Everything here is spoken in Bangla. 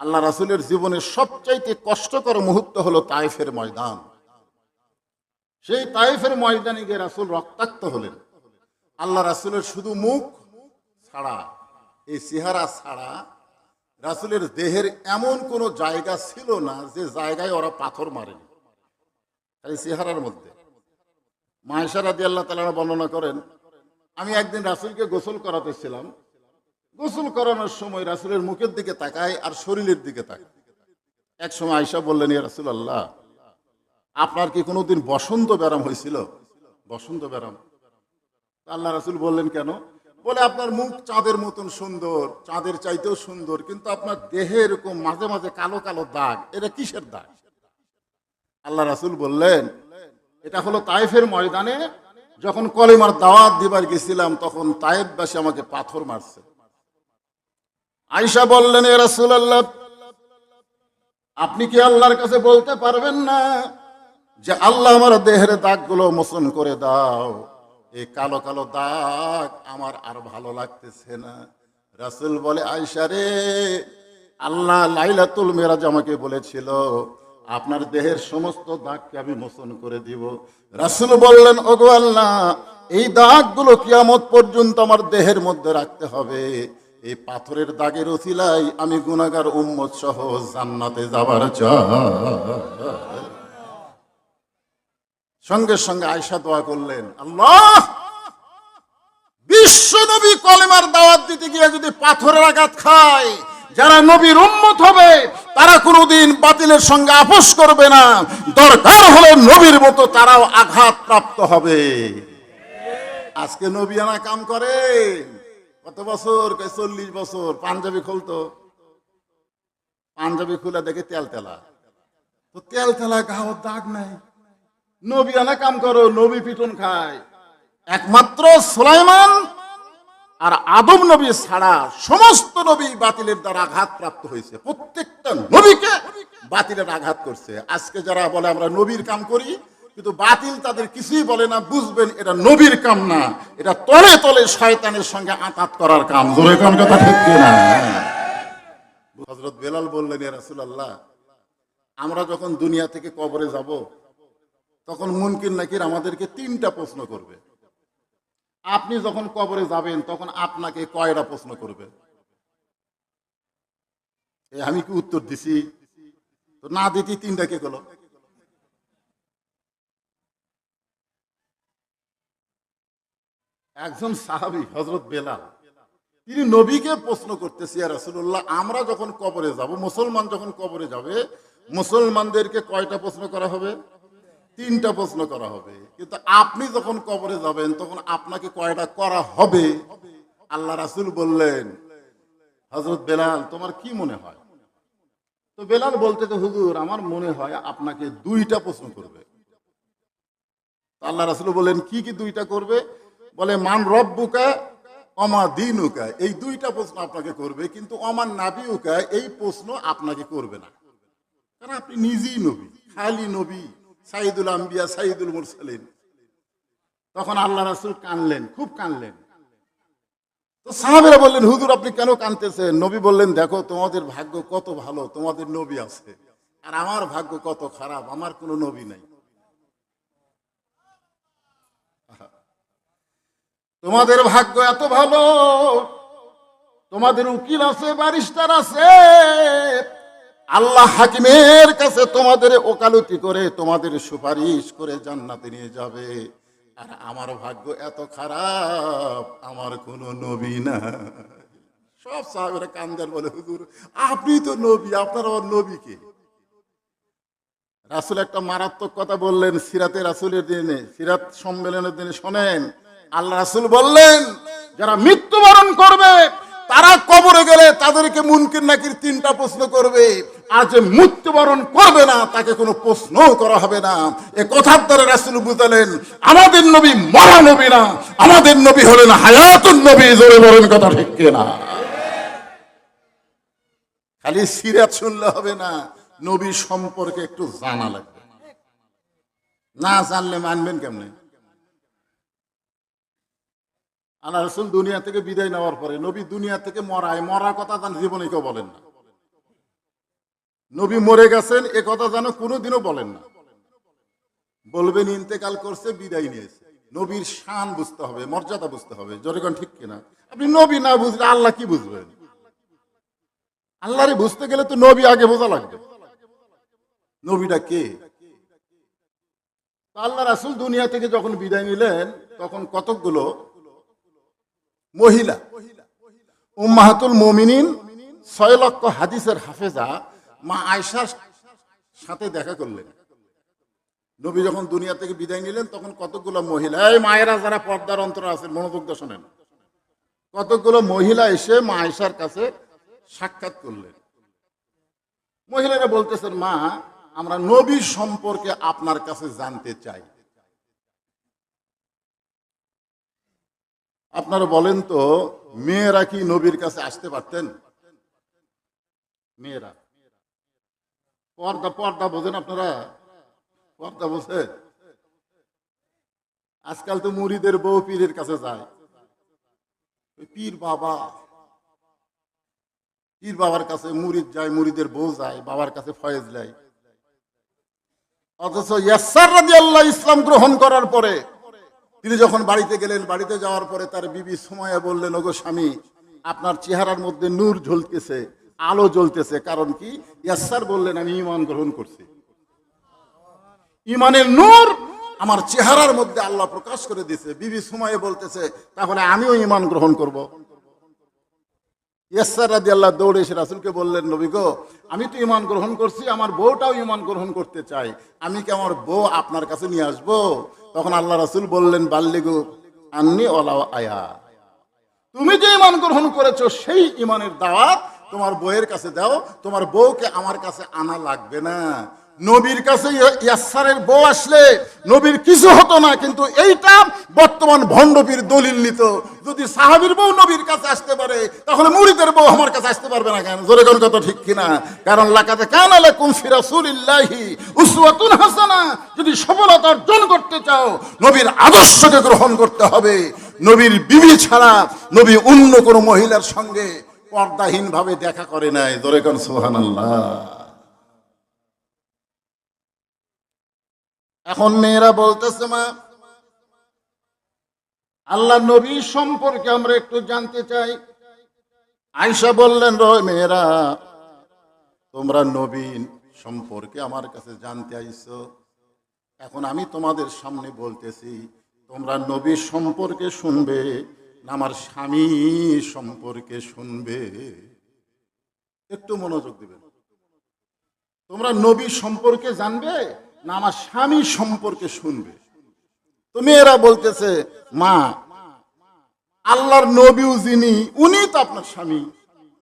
আল্লাহ রাসুলের জীবনের সবচাইতে কষ্টকর মুহূর্ত হলো তাইফের ময়দান। সেই তাইফের ময়দানে গিয়ে রাসুল রক্তাক্ত হলেন। আল্লাহ রাসুলের শুধু মুখ ছাড়া, এই চেহারা ছাড়া রাসুলের দেহের এমন কোনো জায়গা ছিল না যে জায়গায় ওরা পাথর মারেনি। এই চেহারার মধ্যে। মায়েশা রাদি আল্লাহ তালা বর্ণনা করেন, আমি একদিন রাসুলকে গোসল করাতেছিলাম গোসল করানোর সময় রাসুলের মুখের দিকে তাকায় আর শরীরের দিকে তাকায়। এক সময় আয়সা বললেন, ইয়া রাসুল আল্লাহ আপনার কি কোনোদিন বসন্ত ব্যারাম হয়েছিল? বসন্ত ব্যারাম আল্লাহ রাসুল বললেন, কেন? বলে, আপনার মুখ চাঁদের মতন সুন্দর, চাঁদের চাইতেও সুন্দর, কিন্তু আপনার দেহে এরকম মাঝে মাঝে কালো কালো দাগ, এটা কিসের দাগ? আল্লাহ রাসুল বললেন, এটা হলো তাইফের ময়দানে যখন কলিমার দাওয়াত দিবার গেছিলাম, তখন তাইফবাসী আমাকে পাথর মারছে। আয়সা বললেন, এ রাসুল আল্লাহ আপনি কি আল্লাহর কাছে বলতে পারবেন না যে আল্লাহ আমার দেহের দাগগুলো মোচন করে দাও? এই কালো কালো দাগ আমার আর ভালো লাগতেছে না। রাসুল বলে আয়সা রে, আল্লাহ লাইলাতুল মেরাজ আমাকে বলেছিল, আপনার দেহের সমস্ত দাগকে আমি মোচন করে দিব। রাসুল বললেন, ওগো আল্লাহ, এই দাগগুলো কিয়ামত পর্যন্ত আমার দেহের মধ্যে রাখতে হবে। এই পাথরের দাগের অছিলাই আমি গুনাগার উম্মত সহ জান্নাতে যাবার সঙ্গে সঙ্গে আয়সা দোয়া করলেন, আল্লাহ! বিশ্ব নবী কলেমার দাওয়াত দিতে গিয়ে যদি পাথরের আঘাত খায়, যারা নবীর উম্মত হবে, তারা কোনোদিন বাতিলের সঙ্গে আপোষ করবে না। দরকার হলে নবীর মতো তারাও আঘাত প্রাপ্ত হবে। আজকে নবী আনা কাম করে। কত বছর? চল্লিশ বছর। পাঞ্জাবি খুলতো। পাঞ্জাবি খুলে দেখে তেল তেলা। তো তেল তেলা গাও দাগ নাই। নবী আনা কাম করো, নবী পিটন খায়। একমাত্র সুলাইমান আর আদম নবী ছাড়া সমস্ত নবী বাতিলের দ্বারা আঘাত প্রাপ্ত হয়েছে। প্রত্যেকটা নবীকে বাতিলের আঘাত করছে। আজকে যারা বলে আমরা নবীর কাম করি কিন্তু বাতিল তাদের কিছুই বলে না, বুঝবেন এটা নবীর কাম না, এটা তলে তলে শয়তানের সঙ্গে আঘাত করার কাম। কোন কথা ঠিক না হজরত বেলাল বললেন আমরা যখন দুনিয়া থেকে কবরে যাব, তখন মুনকির নাকির আমাদেরকে তিনটা প্রশ্ন করবে। আপনি যখন কবরে যাবেন, তখন আপনাকে কয়টা প্রশ্ন করবে? আমি কি উত্তর দিছি? না দিতি তিনটা কে গেল একজন সাহাবি হজরত বেলাল, তিনি নবীকে প্রশ্ন করতেছি রাসুল্লাহ আমরা যখন কবরে যাব, মুসলমান যখন কবরে যাবে, মুসলমানদেরকে কয়টা প্রশ্ন করা হবে? তিনটা প্রশ্ন করা হবে। কিন্তু আপনি যখন কবরে যাবেন, তখন আপনাকে কয়টা করা হবে? আল্লাহ রাসুল বললেন হজরত বেলাল, তোমার কি মনে হয়? তো বেলাল বলতে তো হুজুর, আমার মনে হয় আপনাকে দুইটা প্রশ্ন করবে। আল্লাহ রাসুল বললেন, কি কি দুইটা করবে? বলে, মান রব্বুকা অমা দিনুকা। এই দুইটা প্রশ্ন আপনাকে করবে, কিন্তু অমান নাবিউকা, এই প্রশ্ন আপনাকে করবে না। কারণ আপনি নিজেই নবী, খালি নবী, সাইদুল আম্বিয়া, সাইদুল মুরসালিন। তখন আল্লাহ রাসুল কানলেন, খুব কানলেন। তো সাহাবেরা বললেন, হুজুর, আপনি কেন কানতেছেন? নবী বললেন, দেখো, তোমাদের ভাগ্য কত ভালো, তোমাদের নবী আছে। আর আমার ভাগ্য কত খারাপ, আমার কোনো নবী নাই। তোমাদের ভাগ্য এত ভালো। তোমাদের উকিল আছে, ব্যারিস্টার আছে। আল্লাহ হাকিমের কাছে তোমাদের ওকালতি করে তোমাদের সুপারিশ করে জান্নাতে নিয়ে যাবে। আর আমার ভাগ্য এত খারাপ, আমার কোনো নবী না। সব সাহেবের কান্দার বলে, হুজুর, আপনি তো নবী, আপনার আবার নবীকে রাসুল একটা মারাত্মক কথা বললেন, সিরাতে রাসুলের দিনে, সিরাত সম্মেলনের দিনে। শোনেন আল্লাহ রাসুল বললেন, যারা মৃত্যুবরণ করবে, তারা কবরে গেলে তাদেরকে মুনকির নাকির তিনটা প্রশ্ন করবে। আর যে মৃত্যুবরণ করবে না, তাকে কোনো প্রশ্ন করা হবে না। এ কথার দ্বারা রাসুল বুঝালেন, আমাদের নবী মরা নবী না, আমাদের নবী হলেন হায়াতুন নবী, জোরে বলেন কথা ঠিক না খালি সিরাত শুনলে হবে না, নবী সম্পর্কে একটু জানা লাগবে। না জানলে মানবেন কেমনে? আল্লাহ রসুল দুনিয়া থেকে বিদায় নেওয়ার পরে নবী দুনিয়া থেকে মরায়। মরার কথা তার জীবনে কেউ বলেন না। নবী মরে গেছেন, এ কথা যেন কোনোদিনও বলেন না। বলবেন, ইন্তেকাল করছে, বিদায় নিয়েছে। নবীর শান বুঝতে হবে, মর্যাদা বুঝতে হবে। জোরেগণ ঠিক কিনা? আপনি নবী না বুঝলে আল্লাহ কি বুঝবেন? আল্লাহরে বুঝতে গেলে তো নবী আগে বোঝা লাগবে। নবীটা কে? আল্লাহ রাসুল দুনিয়া থেকে যখন বিদায় নিলেন, তখন কতকগুলো মহিলা। উম্মাহাতুল মমিনিন, ছয় লক্ষ হাদিসের হাফেজা মা আয়সার সাথে দেখা করলেন। নবী যখন দুনিয়া থেকে বিদায় নিলেন, তখন কতগুলো মহিলা, এই মায়েরা যারা পর্দার অন্তর আছেন মনোযোগ শোনেন। কতগুলো মহিলা এসে মা আয়সার কাছে সাক্ষাৎ করলেন। মহিলারা বলতেছেন, মা, আমরা নবী সম্পর্কে আপনার কাছে জানতে চাই। আপনারা বলেন তো, মেয়েরা কি নবীর কাছে আসতে পারতেন? মেয়েরা। পর্দা পর্দা বোঝেন আপনারা? পর্দা বোঝে? আজকাল তো মুড়িদের বউ পীরের কাছে যায়। পীর বাবা। পীর বাবার কাছে মুরিদ যায় মুরিদের বউ যায়, বাবার কাছে ফয়েজ নেয়। অথচ ইয়াসার আল্লাহ ইসলাম গ্রহণ করার পরে তিনি যখন বাড়িতে গেলেন, বাড়িতে যাওয়ার পরে তার বিবি সময়া বললেন, ওগো স্বামী, আপনার চেহারার মধ্যে নূর ঝলতেছে আলো জ্বলতেছে। কারণ কি? ইয়াসার বললেন, আমি ইমান গ্রহণ করছি। ইমানের নূর আমার চেহারার মধ্যে আল্লাহ প্রকাশ করে দিছে বিবি সময়ে বলতেছে, তাহলে আমিও ইমান গ্রহণ করব। ইয়াসার রাদি আল্লাহ দৌড়ে এসে রাসুলকে বললেন, নবী গো, আমি তো ইমান গ্রহণ করছি, আমার বউটাও ইমান গ্রহণ করতে চাই আমি কি আমার বউ আপনার কাছে নিয়ে আসব? তখন আল্লাহ রাসুল বললেন, বাল্লিগু আন্নি ওলা আয়া। তুমি যে ইমান গ্রহণ করেছ, সেই ইমানের দাওয়াত তোমার বউয়ের কাছে দাও, তোমার বউকে আমার কাছে আনা লাগবে না। নবীর কাছে ইয়াসারের বউ আসলে নবীর কিছু হতো না, কিন্তু এইটা বর্তমান ভণ্ডপীর দলিল নিত। যদি সাহাবীর বউ নবীর কাছে আসতে পারে, তাহলে মুরিদের বউ আমার কাছে আসতে পারবে না কেন? জোরে কোন কথা ঠিক কিনা? কারণ লাকাতে কান আলাইকুম ফি রাসূলিল্লাহি উসওয়াতুন হাসানা। যদি সফলতা অর্জন করতে চাও, নবীর আদর্শকে গ্রহণ করতে হবে। নবীর বিবি ছাড়া নবী অন্য কোনো মহিলার সঙ্গে পর্দাহীন ভাবে দেখা করে নাই। জোরে কোন সুবহানাল্লাহ। এখন মেয়েরা বলতেছে, মা, আল্লাহ নবী সম্পর্কে আমরা একটু জানতে চাই। আয়সা বললেন, রয় মেয়েরা, তোমরা নবীন সম্পর্কে আমার কাছে জানতে আইছো। এখন আমি তোমাদের সামনে বলতেছি, তোমরা নবী সম্পর্কে শুনবে আমার স্বামী সম্পর্কে শুনবে? একটু মনোযোগ দিবেন। তোমরা নবী সম্পর্কে জানবে? না, আমার স্বামী সম্পর্কে শুনবে। তো মেয়েরা বলতেছে, মা, আল্লাহর নবীও যিনি উনি তো আপনার স্বামী।